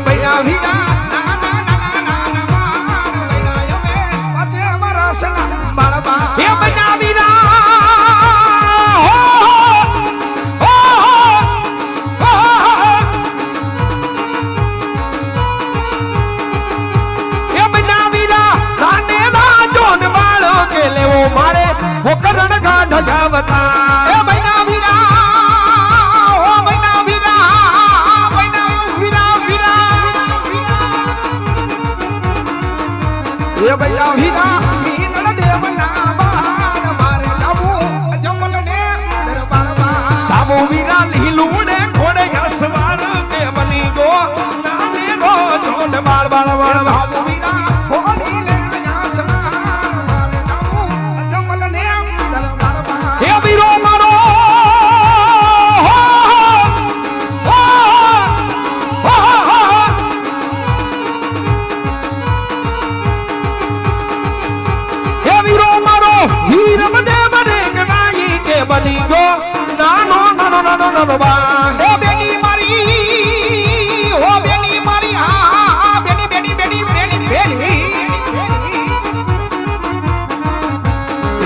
એ બૈરા વીરા. એ બૈરા વીરા, મીનળ બની ગયો. નાનો નાનો નાનો નાનો બા ઓ બેની મારી ઓ બેની મારી હા હા હા બેની બેની બેની બેની બેની.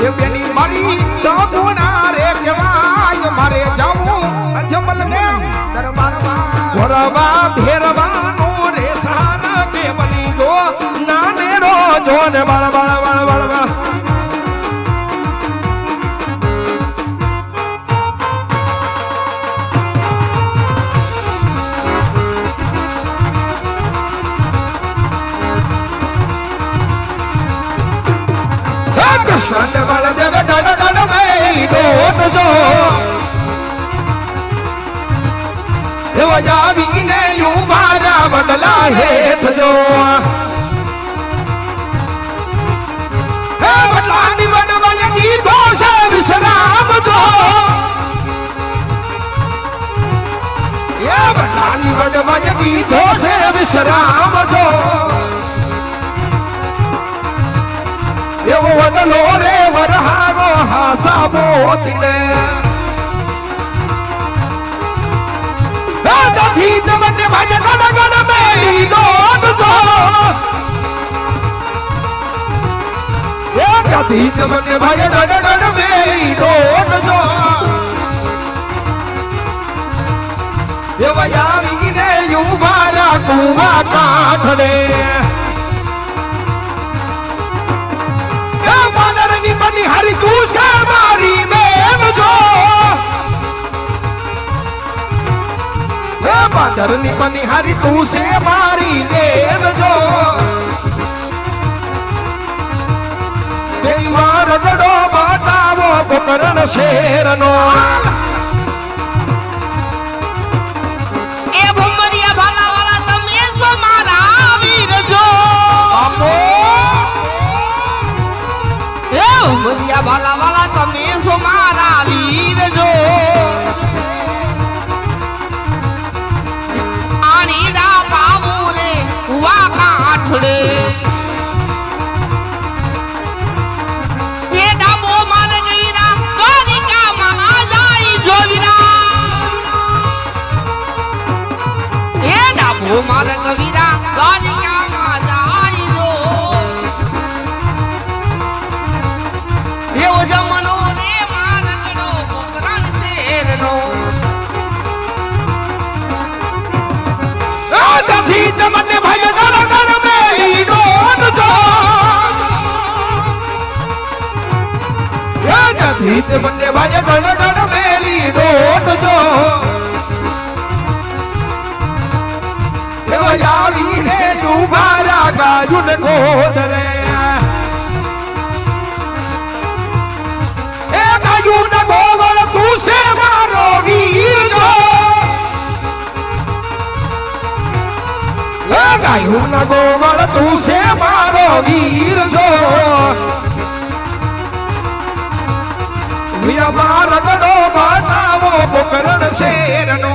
એ બેની મારી સપના રે કહેવાય મારે જાવું જમલ ને દરબારમાં. વરવા ભેરવાનો રે સાર કે બની ગયો. નાને રો જો કૃષ્ણ બળદેવ દડ દડ મેલી દોટ જો. એવા જાવીને યુ મારા બદલા હેઠ જો. હે બદલાની ગીતો છે વિશ્રામ જો. એ બદલાની ગીતો છે વિશ્રામ જો. એવો વડલો રે વરહારો હાસા મોતીને નથી તમને ભાઈ ગણ ગણ મેલી દોટ જો એ નથી તમને ભાઈ ગણ ગણ મેલી દોટ જો એ વયાવીને યુ મારા કુવા કાઠને એ વાનરની બની હરી તું છે મારી મેમ જો તેરી માર રડો બતાવો પોકરણ શેરનો. એ ભૂમરિયા ભાલાવાળા તમે સો મારા વીર જો નથી તમને ભાઈ ગણ ગણ મેલી ડોટ જો એવા આવીને ઉભારા ગાજુન ગોદરે. એ ગાજુન ગોવર તું છે મારો વીર જો એ ગાયું ગોવર તું છે મારો વીર જો ગડો બતાવો પોકરણ શેરનો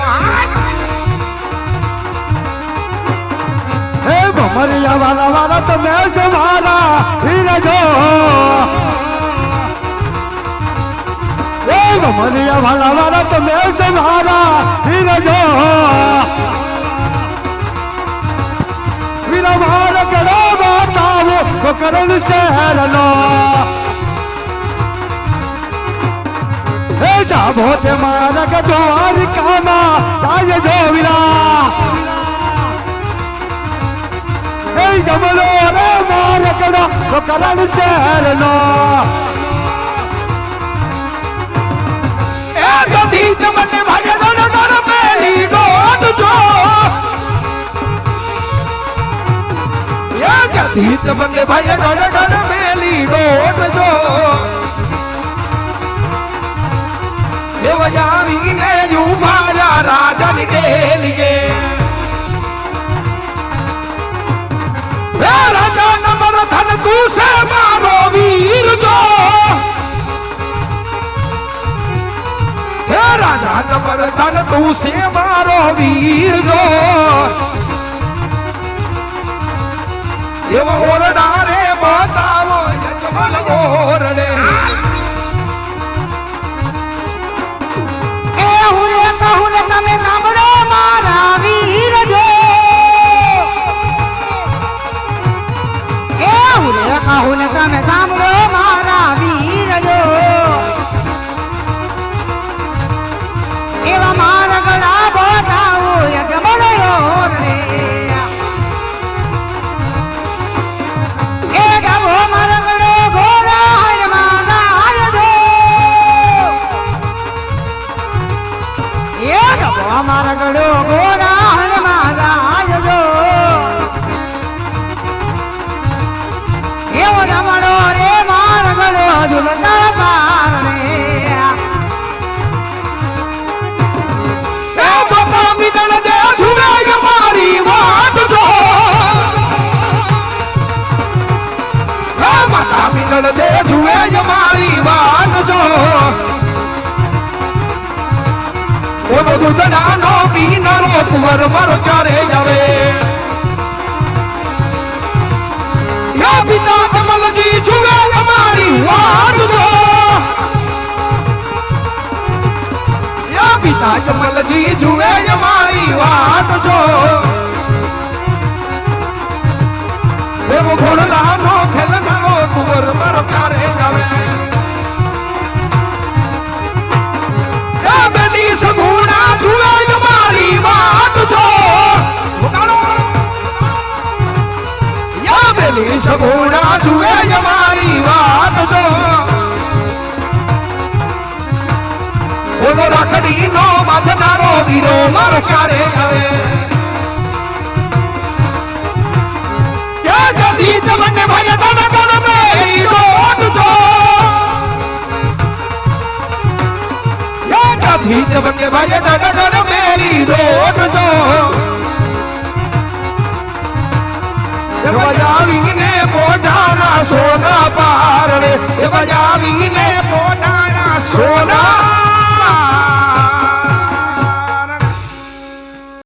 મરિયા વાલા વાલા તમે સવારા ધીરજો એ મરિયા વાલા વાલા તમે સવારા ધીરજો વિરમાર કરો બાતાવો બકરણ શહેરનો. એ જાભો તે મારા દ્વારિકામાં જાય જો વિરા હે જમલો રે મારા કડો કરણ શહેરનો એ ગધી તમને ભાગે દોડ દોડ પેલી દોડ જો એ ગધી તમને ભાગે દોડ દોડ પેલી દોડ જો એ વજાવીને યુ મારા રાજા નંબર ધન તું છે મારો વીર જો હે રાજા નંબર ધન તું છે મારો વીર જો એવો ઓરડા રે બતાવો યજમાન ઓરડે ઓનો દૂધડાનો પીનારો કુંવર મારો ચારે જાવે યા પિતા કમલજી ઝુમે અમારી વાત જો. પિતા કમલજી જુએ મારી વાત જો. એવો ઘોડલાનો હિત બંગે ભાઈ ડાડા ડાડા મેલી દોટ જો. બજાવીને પોતાના સોના પારણે બજાવીને પોતાના સોના